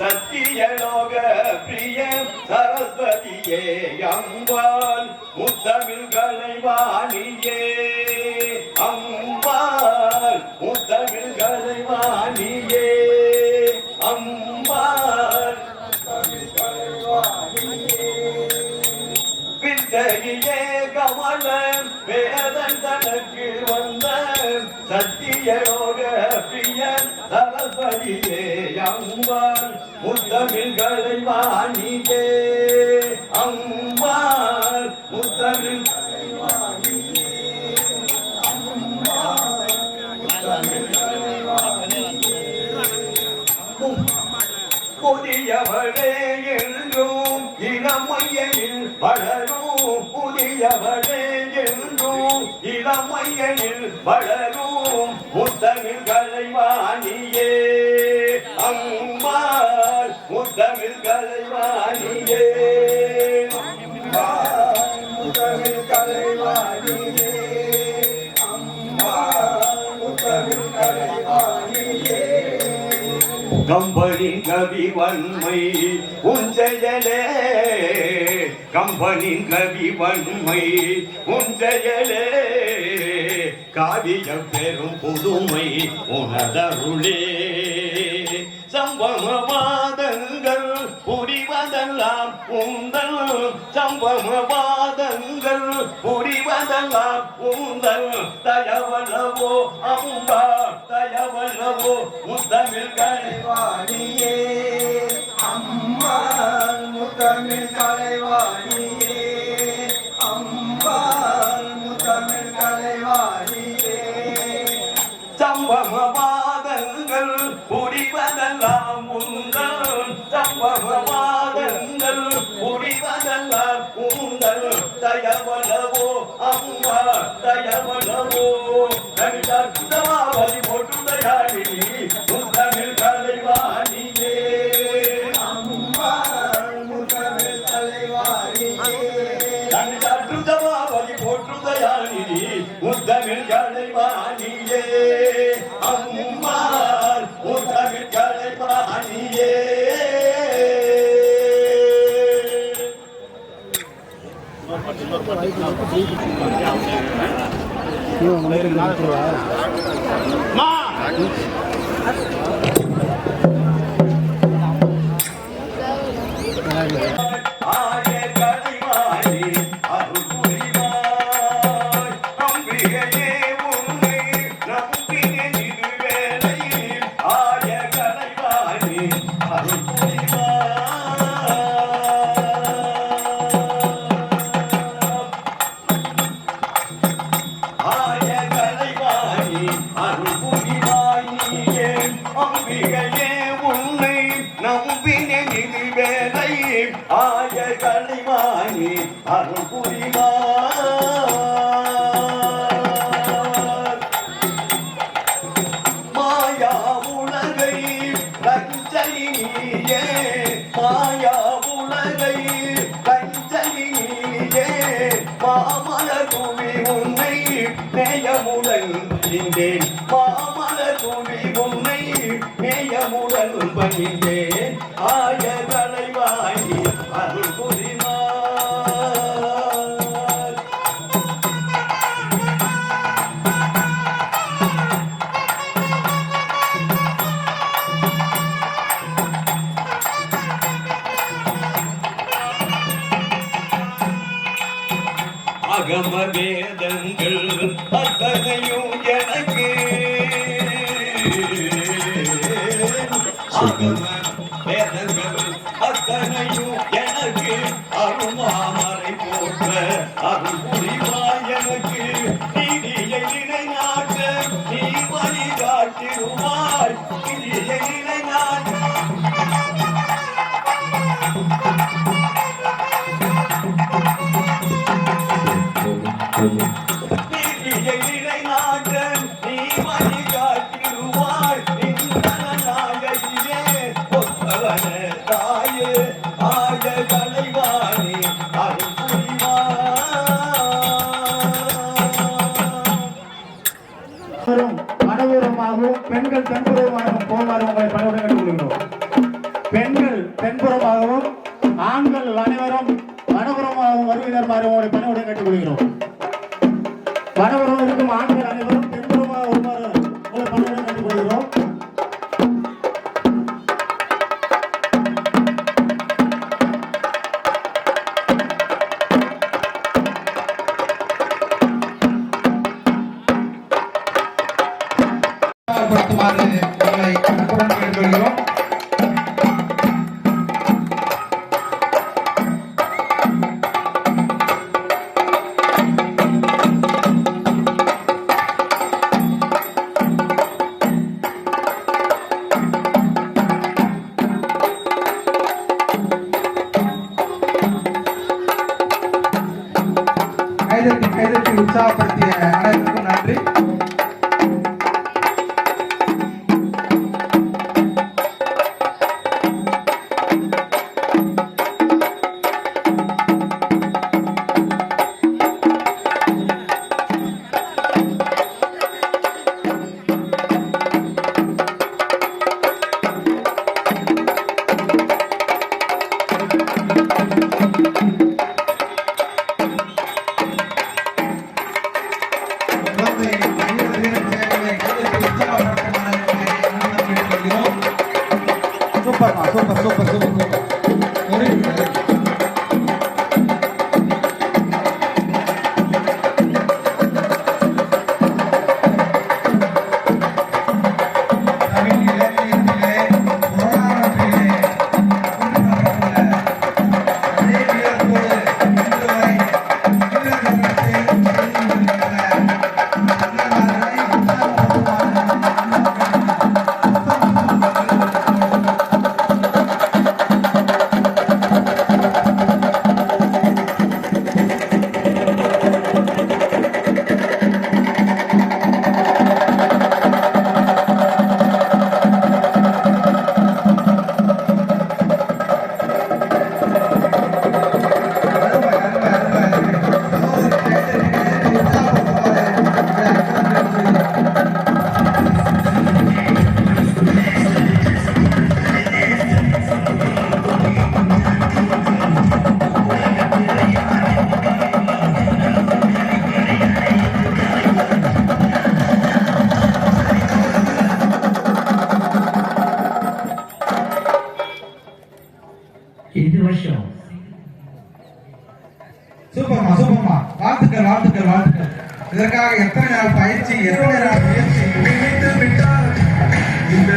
சத்தியலோக பிரிய சரஸ்வதியே அம்பாள் முத்தமிழ் கலைவாணியே வேதன் தனக்கு வந்த சத்தியலோக பிரிய சரஸ்வதியே அம்பாள். முத்தமிழ்களை வாணியே அம்பாள். முத்தமிழ் கலைவாணியே அம்பாள். முத்தமிழ் புதியவளே என்றும் இளமையனில் வளரும். புதியவளே என்றும் இளமையனில் வளரும். முத்தமிழ் கலைவாணியே அம்மாள் முத்தமிழ் கலைவாணியே. அம்மாள் முத்தமிழ் கலைவாணியே கம்பனி கவி வன்மை உஞ்சயலே கம்பனி கவி வன்மை உஞ்சயலே காவிய பெரும் புதுமை உணதருளே சம்பமவாதங்கள் உந்தல் சம்பமவாதங்கள் புரிவதெல்லாம் உந்தல் தயவலவோ அம்பா தயவலவோ முத்தமிழ் கலைவாணியே. அம்மா முத்தமிழ் கலைவாணியே. அம்மா முத்தமிழ் கலைவாணியே. சம்பமவாதங்கள் புரிவதெல்லாம் உந்தல் சம்பமவாதங்கள் உங்கள் தயவலவோ அம்மா தயவலவோ கவிதாவதி போட்டு தயாரி முத்தமிழ் கலைவாணியே. அம்மா முத்தமிழ் கலைவாணியே கவிதாவதி போட்டு தயாரி முத்தமிழ் கலைவாணியே. ஆய பணிந்தேன். மாமல துவி உன்னை நேயமுடன் பணிந்தேன். ஆய வேதங்கள் அத்தனையும் எனக்கு. அகம வேதங்கள் அத்தனையும் எனக்கு. அருமாமரை போன்ற அருள் புரிவாய் எனக்கு. வரும் மனபூர்வமாகவும் பெண்கள் தென்புறமாகவும் போமாறு உங்களை பணிவுடன் கேட்டுக்கொள்கிறோம். பெண்கள் தென்புறமாகவும் ஆண்கள் அனைவரும் வனபுறமாகவும் வருகை உங்களை பணிவுடன் கேட்டுக்கொள்கிறோம். வனபுறம் இருக்கும் ஆண்கள் அனைவரும் படுத்துமாறு இது வருஷம் சூப்பர்மா சூப்பர்மா வாழ்த்துக்கள் வாழ்த்துக்கள் வாழ்த்துக்கள். இதற்காக எத்தனை நாள் பயிற்சி எத்தனை நாள் முயற்சி? இந்த